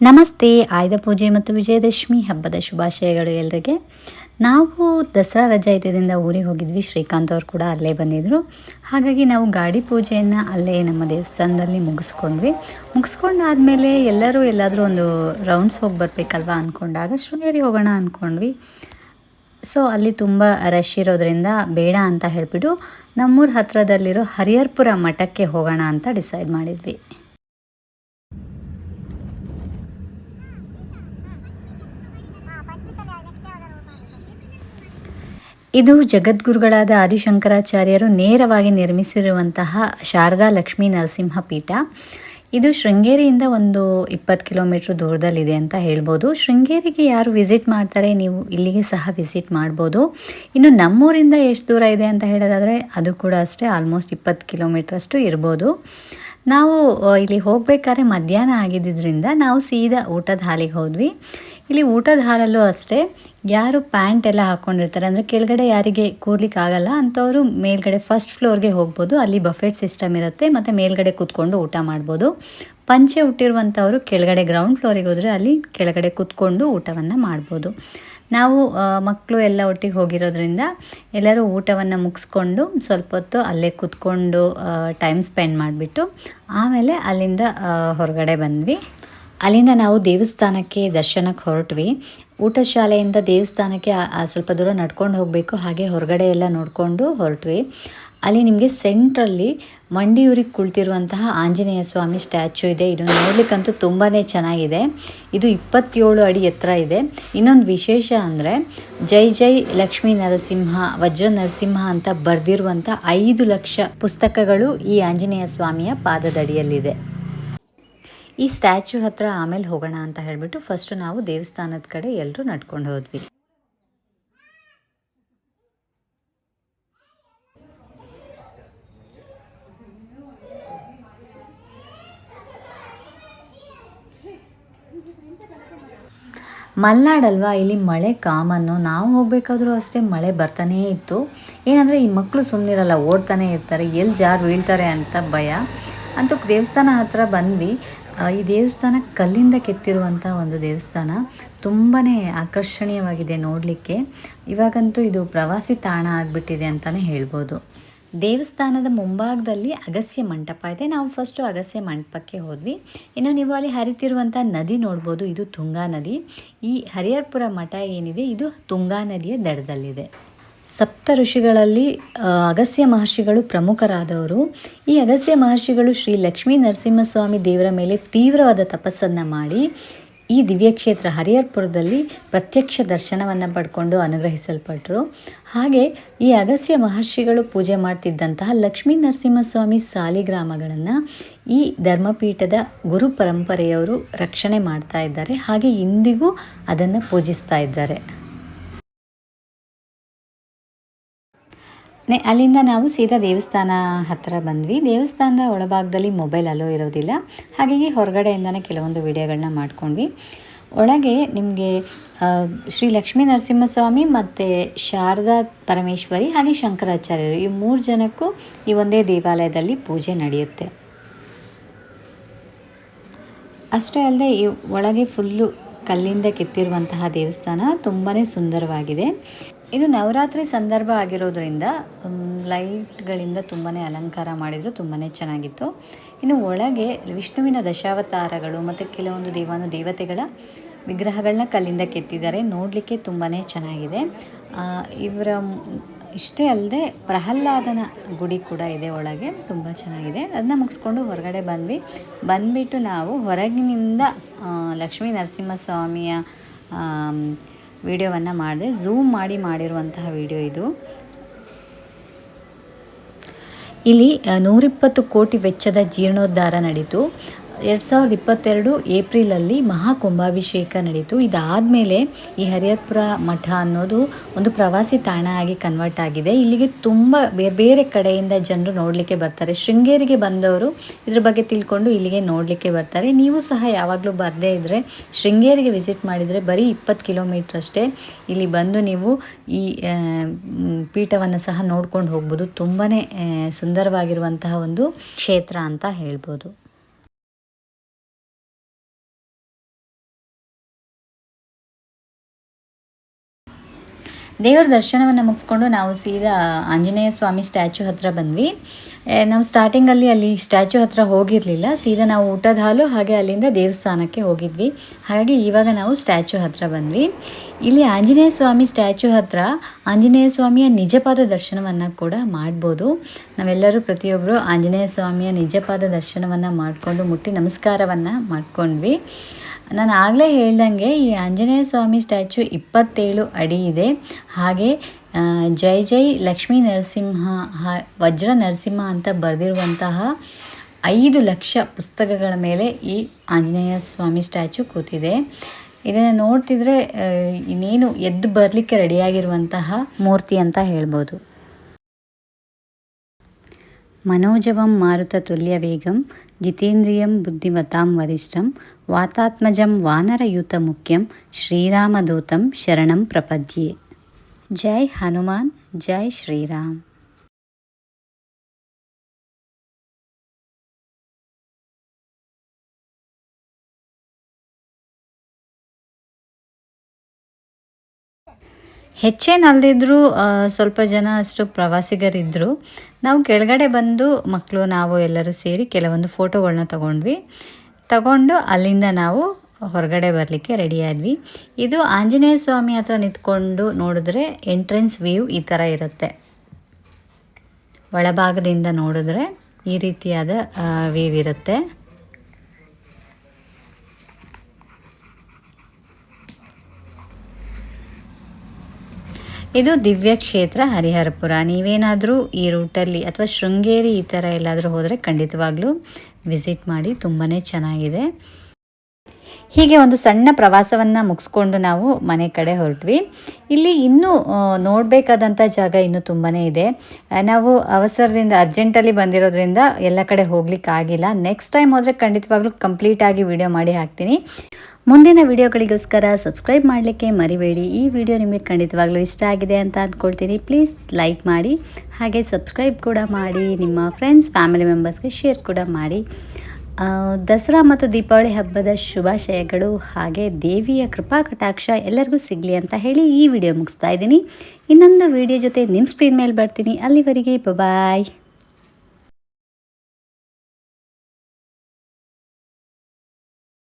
ನಮಸ್ತೆ, ಆಯುಧ ಪೂಜೆ ಮತ್ತು ವಿಜಯದಶಮಿ ಹಬ್ಬದ ಶುಭಾಶಯಗಳು ಎಲ್ಲರಿಗೆ ನಾವು ದಸರಾ ರಜಾ ಊರಿಗೆ ಹೋಗಿದ್ವಿ. ಶ್ರೀಕಾಂತ್ ಅವರು ಕೂಡ ಅಲ್ಲೇ ಬಂದಿದ್ದರು ಹಾಗಾಗಿ ನಾವು ಗಾಡಿ ಪೂಜೆಯನ್ನು ಅಲ್ಲೇ ನಮ್ಮ ದೇವಸ್ಥಾನದಲ್ಲಿ ಮುಗಿಸ್ಕೊಂಡ್ವಿ. ಮುಗಿಸ್ಕೊಂಡಾದ್ಮೇಲೆ ಎಲ್ಲರೂ ಎಲ್ಲಾದರೂ ಒಂದು ರೌಂಡ್ಸ್ ಹೋಗಿ ಬರಬೇಕಲ್ವಾ ಅಂದ್ಕೊಂಡಾಗ ಶೃಂಗೇರಿ ಹೋಗೋಣ ಅಂದ್ಕೊಂಡ್ವಿ ಸೊ ಅಲ್ಲಿ ತುಂಬ ರಶ್ ಇರೋದ್ರಿಂದ ಬೇಡ ಅಂತ ಹೇಳಿಬಿಟ್ಟು ನಮ್ಮೂರ ಹತ್ರದಲ್ಲಿರೋ ಹರಿಹರ್ಪುರ ಮಠಕ್ಕೆ ಹೋಗೋಣ ಅಂತ ಡಿಸೈಡ್ ಮಾಡಿದ್ವಿ. ಇದು ಜಗದ್ಗುರುಗಳಾದ ಆದಿಶಂಕರಾಚಾರ್ಯರು ನೇರವಾಗಿ ನಿರ್ಮಿಸಿರುವಂತಹ ಶಾರದಾ ಲಕ್ಷ್ಮೀ ನರಸಿಂಹ ಪೀಠ. ಇದು ಶೃಂಗೇರಿಯಿಂದ ಒಂದು ಇಪ್ಪತ್ತು ಕಿಲೋಮೀಟ್ರ್ ದೂರದಲ್ಲಿದೆ ಅಂತ ಹೇಳ್ಬೋದು. ಶೃಂಗೇರಿಗೆ ಯಾರು ವಿಸಿಟ್ ಮಾಡ್ತಾರೆ ನೀವು ಇಲ್ಲಿಗೆ ಸಹ ವಿಸಿಟ್ ಮಾಡ್ಬೋದು. ಇನ್ನು ನಮ್ಮೂರಿಂದ ಎಷ್ಟು ದೂರ ಇದೆ ಅಂತ ಹೇಳೋದಾದರೆ ಅದು ಕೂಡ ಅಷ್ಟೇ, ಆಲ್ಮೋಸ್ಟ್ ಇಪ್ಪತ್ತು ಕಿಲೋಮೀಟ್ರಷ್ಟು ಇರ್ಬೋದು. ನಾವು ಇಲ್ಲಿ ಹೋಗಬೇಕಾದ್ರೆ ಮಧ್ಯಾಹ್ನ ಆಗಿದ್ದರಿಂದ ನಾವು ಸೀದಾ ಊಟದ ಹಾಲಿಗೆ ಹೋದ್ವಿ. ಇಲ್ಲಿ ಊಟದ ಹಾಲಲ್ಲೂ ಅಷ್ಟೇ, ಯಾರು ಪ್ಯಾಂಟ್ ಎಲ್ಲ ಹಾಕ್ಕೊಂಡಿರ್ತಾರೆ ಅಂದರೆ ಕೆಳಗಡೆ ಯಾರಿಗೆ ಕೂರ್ಲಿಕ್ಕೆ ಆಗಲ್ಲ, ಅಂಥವರು ಮೇಲ್ಗಡೆ ಫಸ್ಟ್ ಫ್ಲೋರ್ಗೆ ಹೋಗ್ಬೋದು, ಅಲ್ಲಿ ಬಫೆಟ್ ಸಿಸ್ಟಮ್ ಇರುತ್ತೆ, ಮತ್ತು ಮೇಲ್ಗಡೆ ಕೂತ್ಕೊಂಡು ಊಟ ಮಾಡ್ಬೋದು. ಪಂಚೆ ಹುಟ್ಟಿರುವಂಥವರು ಕೆಳಗಡೆ ಗ್ರೌಂಡ್ ಫ್ಲೋರಿಗೆ ಹೋದರೆ ಅಲ್ಲಿ ಕೆಳಗಡೆ ಕೂತ್ಕೊಂಡು ಊಟವನ್ನು ಮಾಡ್ಬೋದು. ನಾವು ಮಕ್ಕಳು ಎಲ್ಲ ಒಟ್ಟಿಗೆ ಹೋಗಿರೋದ್ರಿಂದ ಎಲ್ಲರೂ ಊಟವನ್ನು ಮುಗಿಸ್ಕೊಂಡು ಸ್ವಲ್ಪ ಹೊತ್ತು ಅಲ್ಲೇ ಕೂತ್ಕೊಂಡು ಟೈಮ್ ಸ್ಪೆಂಡ್ ಮಾಡಿಬಿಟ್ಟು, ಆಮೇಲೆ ಅಲ್ಲಿಂದ ಹೊರಗಡೆ ಬಂದ್ವಿ. ಅಲ್ಲಿಂದ ನಾವು ದೇವಸ್ಥಾನಕ್ಕೆ ದರ್ಶನಕ್ಕೆ ಹೊರಟ್ವಿ. ಊಟ ಶಾಲೆಯಿಂದ ದೇವಸ್ಥಾನಕ್ಕೆ ಸ್ವಲ್ಪ ದೂರ ನಡ್ಕೊಂಡು ಹೋಗಬೇಕು. ಹಾಗೆ ಹೊರಗಡೆ ಎಲ್ಲ ನೋಡಿಕೊಂಡು ಹೊರಟ್ವಿ. ಅಲ್ಲಿ ನಿಮಗೆ ಸೆಂಟ್ರಲ್ಲಿ ಮಂಡಿಯೂರಿಗೆ ಕುಳಿತಿರುವಂತಹ ಆಂಜನೇಯ ಸ್ವಾಮಿ ಸ್ಟ್ಯಾಚು ಇದೆ. ಇದು ನೋಡ್ಲಿಕ್ಕಂತೂ ತುಂಬಾ ಚೆನ್ನಾಗಿದೆ. ಇದು ಇಪ್ಪತ್ತೇಳು ಅಡಿ ಎತ್ತರ ಇದೆ. ಇನ್ನೊಂದು ವಿಶೇಷ ಅಂದರೆ ಜೈ ಜೈ ಲಕ್ಷ್ಮೀ ನರಸಿಂಹ, ವಜ್ರ ನರಸಿಂಹ ಅಂತ ಬರೆದಿರುವಂಥ ಐದು ಲಕ್ಷ ಪುಸ್ತಕಗಳು ಈ ಆಂಜನೇಯ ಸ್ವಾಮಿಯ ಪಾದದಡಿಯಲ್ಲಿದೆ. ಈ ಸ್ಟ್ಯಾಚು ಹತ್ರ ಆಮೇಲೆ ಹೋಗೋಣ ಅಂತ ಹೇಳಿಬಿಟ್ಟು ಫಸ್ಟು ನಾವು ದೇವಸ್ಥಾನದ ಕಡೆ ಎಲ್ಲರೂ ನಡ್ಕೊಂಡು ಹೋದ್ವಿ. ಮಲ್ನಾಡಲ್ವಾ ಇಲ್ಲಿ ಮಳೆ ಕಾಮನ್ನು, ನಾವು ಹೋಗಬೇಕಾದ್ರೂ ಅಷ್ಟೇ ಮಳೆ ಬರ್ತಾನೇ ಇತ್ತು. ಏನಂದರೆ ಈ ಮಕ್ಕಳು ಸುಮ್ಮನಿರಲ್ಲ ಓಡ್ತಾನೆ ಇರ್ತಾರೆ ಎಲ್ಲಿ ಜಾರು ಬೀಳ್ತಾರೆ ಅಂತ ಭಯ. ಅಂತೂ ದೇವಸ್ಥಾನ ಹತ್ರ ಬಂದ್ವಿ. ಈ ದೇವಸ್ಥಾನ ಕಲ್ಲಿಂದ ಕೆತ್ತಿರುವಂಥ ಒಂದು ದೇವಸ್ಥಾನ ತುಂಬಾ ಆಕರ್ಷಣೀಯವಾಗಿದೆ ನೋಡಲಿಕ್ಕೆ. ಇವಾಗಂತೂ ಇದು ಪ್ರವಾಸಿ ತಾಣ ಆಗಿಬಿಟ್ಟಿದೆ ಅಂತಲೇ ಹೇಳ್ಬೋದು. ದೇವಸ್ಥಾನದ ಮುಂಭಾಗದಲ್ಲಿ ಅಗಸ್ಯ ಮಂಟಪ ಇದೆ. ನಾವು ಫಸ್ಟು ಅಗಸ್ಯ ಮಂಟಪಕ್ಕೆ ಹೋದ್ವಿ. ಇನ್ನು ನೀವು ಅಲ್ಲಿ ಹರಿತಿರುವಂಥ ನದಿ ನೋಡ್ಬೋದು. ಇದು ತುಂಗಾ ನದಿ. ಈ ಹರಿಹರ್ಪುರ ಮಠ ಏನಿದೆ? ಇದು ತುಂಗಾ ನದಿಯ ದಡದಲ್ಲಿದೆ. ಸಪ್ತ ಋಷಿಗಳಲ್ಲಿ ಅಗಸ್ಯ ಮಹರ್ಷಿಗಳು ಪ್ರಮುಖರಾದವರು. ಈ ಅಗಸ್ಯ ಮಹರ್ಷಿಗಳು ಶ್ರೀ ಲಕ್ಷ್ಮೀ ನರಸಿಂಹಸ್ವಾಮಿ ದೇವರ ಮೇಲೆ ತೀವ್ರವಾದ ತಪಸ್ಸನ್ನು ಮಾಡಿ, ಈ ದಿವ್ಯಕ್ಷೇತ್ರ ಹರಿಹರ್ಪುರದಲ್ಲಿ ಪ್ರತ್ಯಕ್ಷ ದರ್ಶನವನ್ನು ಪಡ್ಕೊಂಡು ಅನುಗ್ರಹಿಸಲ್ಪಟ್ಟರು ಹಾಗೆ, ಈ ಅಗಸ್ಯ ಮಹರ್ಷಿಗಳು ಪೂಜೆ ಮಾಡ್ತಿದ್ದಂತಹ ಲಕ್ಷ್ಮೀ ನರಸಿಂಹಸ್ವಾಮಿ ಸಾಲಿಗ್ರಾಮಗಳನ್ನು ಈ ಧರ್ಮಪೀಠದ ಗುರು ಪರಂಪರೆಯವರು ರಕ್ಷಣೆ ಮಾಡ್ತಾ ಇದ್ದಾರೆ. ಹಾಗೆ ಇಂದಿಗೂ ಅದನ್ನು ಪೂಜಿಸ್ತಾ ಇದ್ದಾರೆ. ಅಲ್ಲಿಂದ ನಾವು ಸೀದಾ ದೇವಸ್ಥಾನ ಹತ್ತಿರ ಬಂದ್ವಿ. ದೇವಸ್ಥಾನದ ಒಳಭಾಗದಲ್ಲಿ ಮೊಬೈಲ್ ಅಲೋ ಇರೋದಿಲ್ಲ. ಹಾಗಾಗಿ ಹೊರಗಡೆಯಿಂದನೇ ಕೆಲವೊಂದು ವಿಡಿಯೋಗಳನ್ನ ಮಾಡ್ಕೊಂಡ್ವಿ. ಒಳಗೆ ನಿಮಗೆ ಶ್ರೀ ಲಕ್ಷ್ಮೀ ನರಸಿಂಹಸ್ವಾಮಿ ಮತ್ತು ಶಾರದಾ ಪರಮೇಶ್ವರಿ ಹಾಗೆ ಶಂಕರಾಚಾರ್ಯರು ಈ ಮೂರು ಜನಕ್ಕೂ ಈ ಒಂದೇ ದೇವಾಲಯದಲ್ಲಿ ಪೂಜೆ ನಡೆಯುತ್ತೆ. ಅಷ್ಟೇ ಅಲ್ಲದೆ ಈ ಒಳಗೆ ಫುಲ್ಲು ಕಲ್ಲಿಂದ ಕೆತ್ತಿರುವಂತಹ ದೇವಸ್ಥಾನ ತುಂಬಾ ಸುಂದರವಾಗಿದೆ. ಇದು ನವರಾತ್ರಿ ಸಂದರ್ಭ ಆಗಿರೋದ್ರಿಂದ ಲೈಟ್ಗಳಿಂದ ತುಂಬಾ ಅಲಂಕಾರ ಮಾಡಿದರು ತುಂಬಾ ಚೆನ್ನಾಗಿತ್ತು. ಇನ್ನು ಒಳಗೆ ವಿಷ್ಣುವಿನ ದಶಾವತಾರಗಳು ಮತ್ತು ಕೆಲವೊಂದು ದೇವಾನು ದೇವತೆಗಳ ವಿಗ್ರಹಗಳನ್ನ ಕಲ್ಲಿಂದ ಕೆತ್ತಿದ್ದಾರೆ. ನೋಡಲಿಕ್ಕೆ ತುಂಬಾ ಚೆನ್ನಾಗಿದೆ. ಇವರ, ಇಷ್ಟೇ ಅಲ್ಲದೆ ಪ್ರಹ್ಲಾದನ ಗುಡಿ ಕೂಡ ಇದೆ ಒಳಗೆ, ತುಂಬ ಚೆನ್ನಾಗಿದೆ. ಅದನ್ನ ಮುಗಿಸ್ಕೊಂಡು ಹೊರಗಡೆ ಬಂದ್ವಿ. ಬಂದುಬಿಟ್ಟು ನಾವು ಹೊರಗಿನಿಂದ ಲಕ್ಷ್ಮೀ ನರಸಿಂಹಸ್ವಾಮಿಯ ವಿಡಿಯೋವನ್ನು ಮಾಡಿದೆ. ಝೂಮ್ ಮಾಡಿ ಮಾಡಿರುವಂತಹ ವಿಡಿಯೋ ಇದು. ಇಲ್ಲಿ ನೂರಿಪ್ಪತ್ತು ಕೋಟಿ ವೆಚ್ಚದ ಜೀರ್ಣೋದ್ಧಾರ ನಡೀತು. ಎರಡು ಸಾವಿರದ ಇಪ್ಪತ್ತೆರಡು ಏಪ್ರಿಲಲ್ಲಿ ಮಹಾಕುಂಭಾಭಿಷೇಕ ನಡೀತು. ಇದಾದಮೇಲೆ ಈ ಹರಿಯತ್ಪುರ ಮಠ ಅನ್ನೋದು ಒಂದು ಪ್ರವಾಸಿ ತಾಣ ಆಗಿ ಕನ್ವರ್ಟ್ ಆಗಿದೆ. ಇಲ್ಲಿಗೆ ತುಂಬ ಬೇರೆ ಬೇರೆ ಕಡೆಯಿಂದ ಜನರು ನೋಡಲಿಕ್ಕೆ ಬರ್ತಾರೆ. ಶೃಂಗೇರಿಗೆ ಬಂದವರು ಇದ್ರ ಬಗ್ಗೆ ತಿಳ್ಕೊಂಡು ಇಲ್ಲಿಗೆ ನೋಡಲಿಕ್ಕೆ ಬರ್ತಾರೆ. ನೀವು ಸಹ ಯಾವಾಗಲೂ ಬರದೇ ಇದ್ದರೆ ಶೃಂಗೇರಿಗೆ ವಿಸಿಟ್ ಮಾಡಿದರೆ ಬರೀ ಇಪ್ಪತ್ತು ಕಿಲೋಮೀಟ್ರ್ ಅಷ್ಟೇ ಇಲ್ಲಿ ಬಂದು ನೀವು ಈ ಪೀಠವನ್ನು ಸಹ ನೋಡ್ಕೊಂಡು ಹೋಗ್ಬೋದು. ತುಂಬಾ ಸುಂದರವಾಗಿರುವಂತಹ ಒಂದು ಕ್ಷೇತ್ರ ಅಂತ ಹೇಳ್ಬೋದು. ದೇವರ ದರ್ಶನವನ್ನು ಮುಗಿಸ್ಕೊಂಡು ನಾವು ಸೀದಾ ಆಂಜನೇಯ ಸ್ವಾಮಿ ಸ್ಟ್ಯಾಚು ಹತ್ರ ಬಂದ್ವಿ. ನಾವು ಸ್ಟಾರ್ಟಿಂಗಲ್ಲಿ ಅಲ್ಲಿ ಸ್ಟ್ಯಾಚು ಹತ್ರ ಹೋಗಿರಲಿಲ್ಲ. ಸೀದಾ ನಾವು ಊಟದ ಹಾಲು ಹಾಗೆ ಅಲ್ಲಿಂದ ದೇವಸ್ಥಾನಕ್ಕೆ ಹೋಗಿದ್ವಿ. ಹಾಗಾಗಿ ಇವಾಗ ನಾವು ಸ್ಟ್ಯಾಚು ಹತ್ರ ಬಂದ್ವಿ. ಇಲ್ಲಿ ಆಂಜನೇಯ ಸ್ವಾಮಿ ಸ್ಟ್ಯಾಚು ಹತ್ರ ಆಂಜನೇಯ ಸ್ವಾಮಿಯ ನಿಜಪಾದ ದರ್ಶನವನ್ನು ಕೂಡ ಮಾಡ್ಬೋದು. ನಾವೆಲ್ಲರೂ ಪ್ರತಿಯೊಬ್ಬರು ಆಂಜನೇಯ ಸ್ವಾಮಿಯ ನಿಜಪಾದ ದರ್ಶನವನ್ನು ಮಾಡಿಕೊಂಡು ಮುಟ್ಟಿ ನಮಸ್ಕಾರವನ್ನು ಮಾಡ್ಕೊಂಡ್ವಿ. ನಾನು ಆಗಲೇ ಹೇಳ್ದಂಗೆ ಈ ಆಂಜನೇಯ ಸ್ವಾಮಿ ಸ್ಟ್ಯಾಚು ಇಪ್ಪತ್ತೇಳು ಅಡಿ ಇದೆ. ಹಾಗೆ ಜೈ ಜೈ ಲಕ್ಷ್ಮೀ ನರಸಿಂಹ ವಜ್ರ ನರಸಿಂಹ ಅಂತ ಬರೆದಿರುವಂತಹ ಐದು ಲಕ್ಷ ಪುಸ್ತಕಗಳ ಮೇಲೆ ಈ ಆಂಜನೇಯ ಸ್ವಾಮಿ ಸ್ಟ್ಯಾಚು ಕೂತಿದೆ. ಇದನ್ನು ನೋಡ್ತಿದ್ರೆ ಇನ್ನೇನು ಎದ್ದು ಬರಲಿಕ್ಕೆ ರೆಡಿಯಾಗಿರುವಂತಹ ಮೂರ್ತಿ ಅಂತ ಹೇಳ್ಬೋದು. ಮನೋಜವಂ ಮಾರುತ ತುಲ್ಯ ವೇಗಂ జితేంద్రియం బుద్ధిమతాం వరిష్టం వాతాత్మజం వానరయూతముఖ్యం శ్రీరామదూతం శరణం ప్రపద్యే జై హనుమాన్ జై శ్రీరామ్ ಹೆಚ್ಚೇನಲ್ದಿದ್ರೂ ಆ, ಸ್ವಲ್ಪ ಜನ ಅಷ್ಟು ಪ್ರವಾಸಿಗರಿದ್ದರು ನಾವು ಕೆಳಗಡೆ ಬಂದು ಮಕ್ಕಳು ನಾವು ಎಲ್ಲರೂ ಸೇರಿ ಕೆಲವೊಂದು ಫೋಟೋಗಳನ್ನ ತಗೊಂಡ್ವಿ. ತಗೊಂಡು ಅಲ್ಲಿಂದ ನಾವು ಹೊರಗಡೆ ಬರಲಿಕ್ಕೆ ರೆಡಿಯಾದ್ವಿ ಇದು ಆಂಜನೇಯ ಸ್ವಾಮಿ ಹತ್ರ ನಿಂತ್ಕೊಂಡು ನೋಡಿದ್ರೆ ಎಂಟ್ರೆನ್ಸ್ ವ್ಯೂ ಈ ಥರ ಇರುತ್ತೆ. ಒಳಭಾಗದಿಂದ ನೋಡಿದ್ರೆ ಈ ರೀತಿಯಾದ ವ್ಯೂ ಇರುತ್ತೆ. ಇದು ದಿವ್ಯ ಕ್ಷೇತ್ರ ಹರಿಹರಪುರ. ನೀವೇನಾದರೂ ಈ ರೂಟಲ್ಲಿ ಅಥವಾ ಶೃಂಗೇರಿ ಈ ಥರ ಎಲ್ಲಾದರೂ ಹೋದರೆ ಖಂಡಿತವಾಗ್ಲೂ ವಿಸಿಟ್ ಮಾಡಿ ತುಂಬಾ ಚೆನ್ನಾಗಿದೆ. ಹೀಗೆ ಒಂದು ಸಣ್ಣ ಪ್ರವಾಸವನ್ನು ಮುಗಿಸ್ಕೊಂಡು ನಾವು ಮನೆ ಕಡೆ ಹೊರಟ್ವಿ. ಇಲ್ಲಿ ಇನ್ನೂ ನೋಡಬೇಕಾದಂಥ ಜಾಗ ಇನ್ನೂ ತುಂಬಾ ಇದೆ. ನಾವು ಅವಸರದಿಂದ, ಅರ್ಜೆಂಟಲ್ಲಿ ಬಂದಿರೋದ್ರಿಂದ ಎಲ್ಲ ಕಡೆ ಹೋಗ್ಲಿಕ್ಕೆ ಆಗಿಲ್ಲ ನೆಕ್ಸ್ಟ್ ಟೈಮ್ ಹೋದರೆ ಖಂಡಿತವಾಗ್ಲೂ ಕಂಪ್ಲೀಟಾಗಿ ವಿಡಿಯೋ ಮಾಡಿ ಹಾಕ್ತೀನಿ. ಮುಂದಿನ ವಿಡಿಯೋಗಳಿಗೋಸ್ಕರ ಸಬ್ಸ್ಕ್ರೈಬ್ ಮಾಡಲಿಕ್ಕೆ ಮರಿಬೇಡಿ. ಈ ವಿಡಿಯೋ ನಿಮಗೆ ಖಂಡಿತವಾಗ್ಲೂ ಇಷ್ಟ ಆಗಿದೆ ಅಂತ ಅಂದ್ಕೊಳ್ತೀನಿ ಪ್ಲೀಸ್ ಲೈಕ್ ಮಾಡಿ, ಹಾಗೆ ಸಬ್ಸ್ಕ್ರೈಬ್ ಕೂಡ ಮಾಡಿ, ನಿಮ್ಮ ಫ್ರೆಂಡ್ಸ್, ಫ್ಯಾಮಿಲಿ ಮೆಂಬರ್ಸ್ಗೆ ಶೇರ್ ಕೂಡ ಮಾಡಿ. ದಸರಾ ಮತ್ತು ದೀಪಾವಳಿ ಹಬ್ಬದ ಶುಭಾಶಯಗಳು ಹಾಗೆ ದೇವಿಯ ಕೃಪಾ ಕಟಾಕ್ಷ ಎಲ್ಲರಿಗೂ ಸಿಗಲಿ ಅಂತ ಹೇಳಿ ಈ ವಿಡಿಯೋ ಮುಗಿಸ್ತಾ ಇದ್ದೀನಿ. ಇನ್ನೊಂದು ವಿಡಿಯೋ ಜೊತೆ ನಿಮ್ಮ ಸ್ಕ್ರೀನ್ ಮೇಲೆ ಬರ್ತೀನಿ. ಅಲ್ಲಿವರೆಗೆ ಬಾಯ್